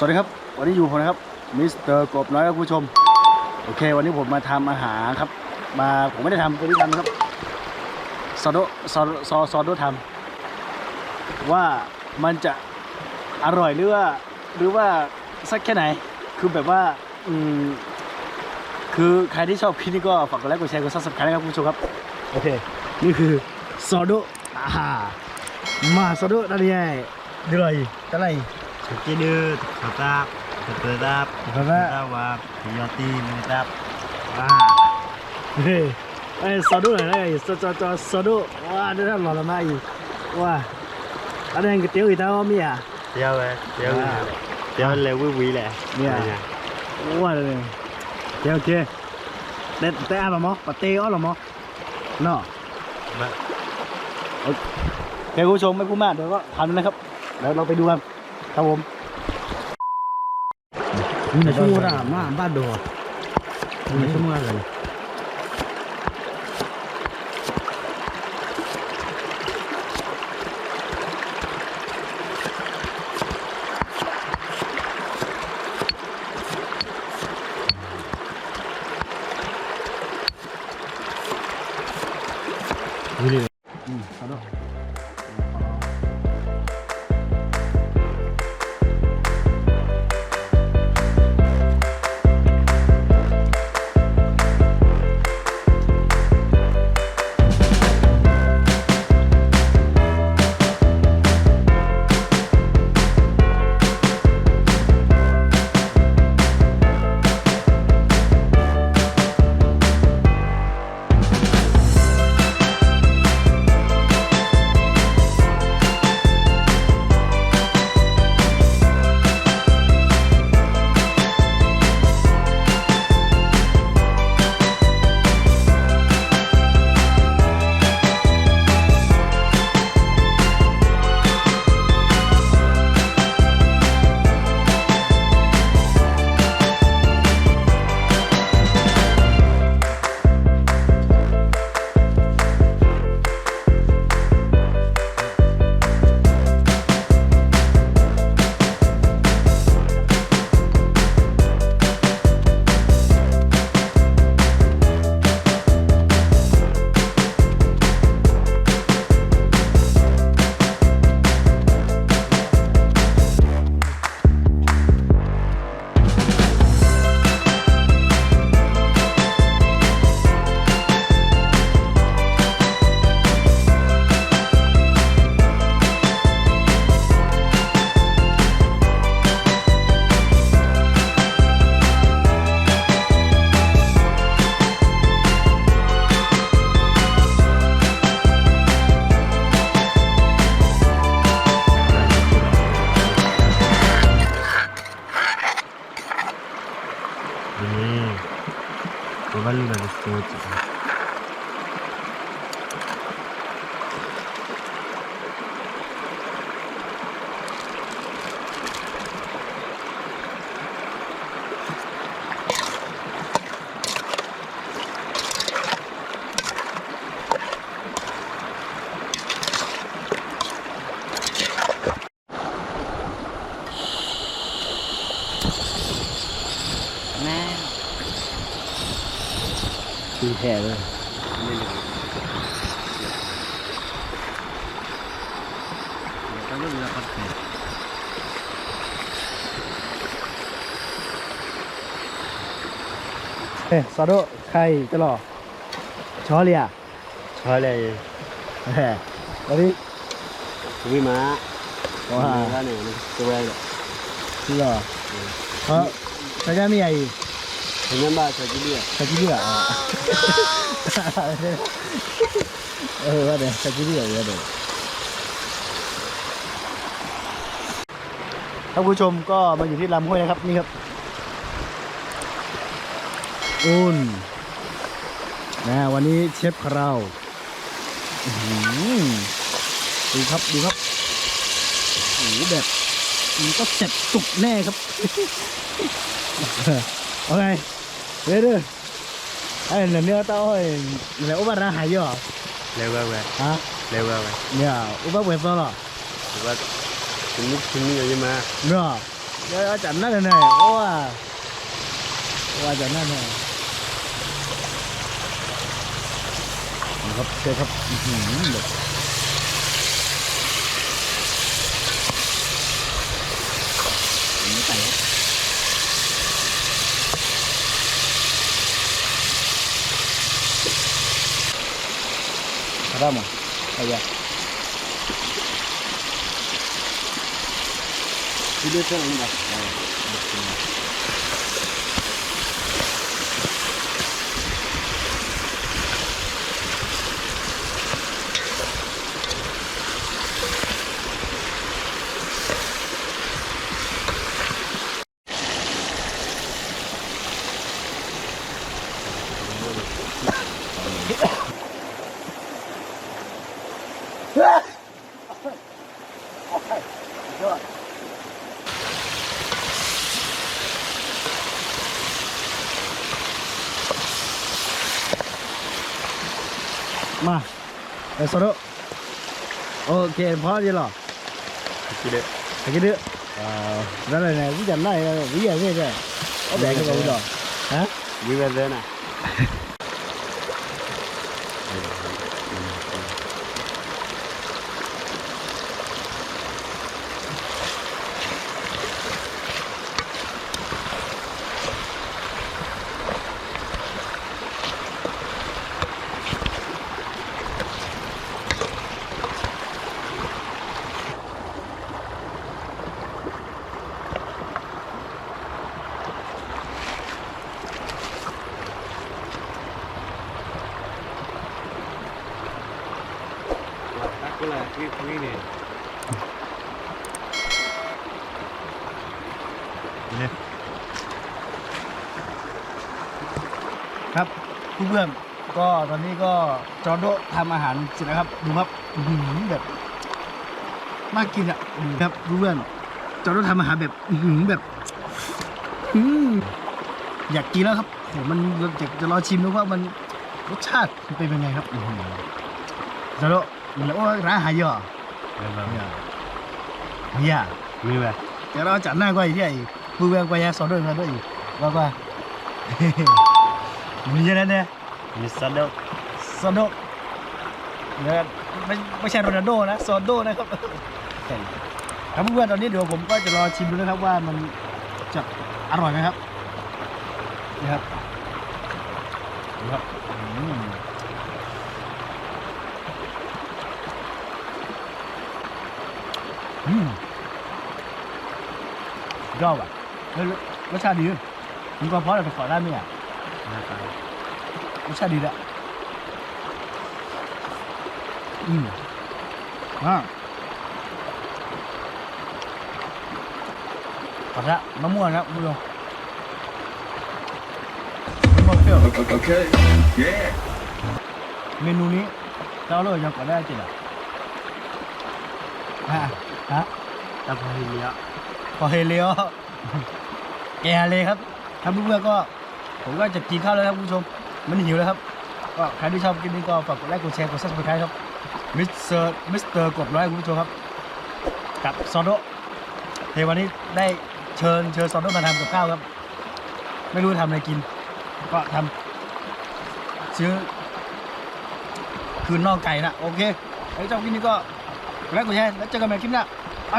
สวัสดีครับ วันนี้อยู่ผมนะครับมิสเตอร์กบน้อยครับผู้ชม โอเค วันนี้ผมมาทำอาหารครับ มาผมไม่ได้ทำตัวนี้ทำครับซอโดซอซอซอโดทำว่ามันจะอร่อยหรือว่าหรือว่าสักแค่ไหน คือแบบว่าอืมคือใครที่ชอบคลิปนี้ก็ฝากกดไลค์กดแชร์กดซับสไครต์นะครับคุณผู้ชมครับโอเค นี่คือซอโดอ่ามาซอโดนั่นไงเดือยอะไร Kecil tetap tetap Tetap. tetap Yoti tetap อ่าเฮ้ยไอ้ซอดูหน่อยนะไอ้ซอจอจอซอดูว้าได้ทำหล่อละมาอีกว้าอันนี้ก๋วยเตี๋ยวอีกแล้วมีอะ Tiêu về Tiêu À. Tiêu là quý quý lẹ Dạ. ว้าเลยโอเคโอเคแต่แต่อะไรมั้งปะเต้อหรอมั้งเนาะโอเคคุณผู้ชมไม่พูดมากเดี๋ยวก็ทำนะครับเดี๋ยวเราไปดูกัน ครับผม Ini semua dah mah bado Ini semua kan อื นี่ผมว่าลูกมันโตจริ แท้เลย Kalau bila pakai เฮ้ยซอโดใครจะหล่อชอเลีย Soalnya แหมวันนี้ Ini mak ว้า Kan ni Tua หล่อเพราะจะได้ไม่ใหญ่ Hanya mbak saya dia ซาจิเลียอะเออว่าเดี๋ยวซาจิเลียว่าเดี๋ยวท่านผู้ชมก็มาอยู่ที่ลำห้วยนะครับนี่ครับอุ่นนะวันนี้เชฟของเราอื้อหือดูครับดูครับโอ้โหแบบมันก็เสร็จสุกแน่ครับ โอเคเด้อเด้อไอ้เนี่ยเนื้อเต้าไอ้เนี่ยอุบัติหายเยอะ Lewa we ฮะ Lewa we เนี่ยอุบัติเวฟเหรอ Sebab Sini sini aja mak เนาะเดี๋ยวอาจารย์นั่นหน่อยโอ้ว่าว่าอาจารย์นั่นหน่อยนะครับเจ๊ครับอื้อหือแบบไม่ไก่ครับ อะไรมั้งอะไรอะ Video kan enggak. Rồi. Mà, để sau đó. Ok, phó đi lò. Cái đấy. Cái đứa. Ờ, đó là này, cái dành này, ví dụ như thế. Có bẻ cái bầu rồi. Hả? Như bây giờ này. Aku lah, ini ini. Ini. ครับเพื่อนๆก็ตอนนี้ก็จอร์โดทำอาหารเสร็จแล้วครับดูครับอื้อหือแบบน่ากินอะอืมครับเพื่อนๆจอร์โดทำอาหารแบบอื้อหือแบบอื้ออยากกินแล้วครับโหมันอยากจะรอชิมดูว่ามันรสชาติมันเป็นยังไงครับอื้อหือจอร์โด มันเลยว่าร้านอาหารเยอะ Memang. เนี่ยเนี่ย Ini lah. เดี๋ยวเราจัดหน้าก็อีกที่ไอ้มือแวงไปยาสอนด้วยกันด้วยอีกแล้วก็มีเยอะนะเนี่ย Ini sadap. โซโดเนี่ยไม่ไม่ใช่โรนัลโดนะโซโดนะครับครับเพื่อนๆตอนนี้เดี๋ยวผมก็จะรอชิมดูนะครับว่ามันจะอร่อยไหมครับนี่ครับดูครับอืมอืม ยอดอะแล้วรสชาติดีด้วยมันก็เพราะเราไปขอได้ไหมอะ Makan. รสชาติดีละอืมอ่าขอละมะม่วงครับคุณผู้ชมมะม่วงเปรี้ยว Okay. Yeah. เมนูนี้เราเลิกยังก่อนได้จริงอะฮะฮะ Apa ini ya? พอเฮเลียวแกเลยครับถ้าเพื่อนๆก็ ผมก็จะกินข้าวแล้วครับคุณผู้ชม มันหิวแล้วครับ ก็ใครที่ชอบคลิปนี้ก็ฝากกดไลค์กดแชร์กดซับสไครต์ครับมิสเตอร์มิสเตอร์กดร้อยคุณผู้ชมครับกับซอโดเฮวันนี้ได้เชิญเชิญซอโดมาทำกับข้าวครับ ไม่รู้ทำอะไรกิน ก็ทำซื้อคืนนอกไก่นะโอเคใครชอบคลิปนี้ก็กดไลค์กดแชร์แล้วเจอกันใหม่คลิปหน้าไป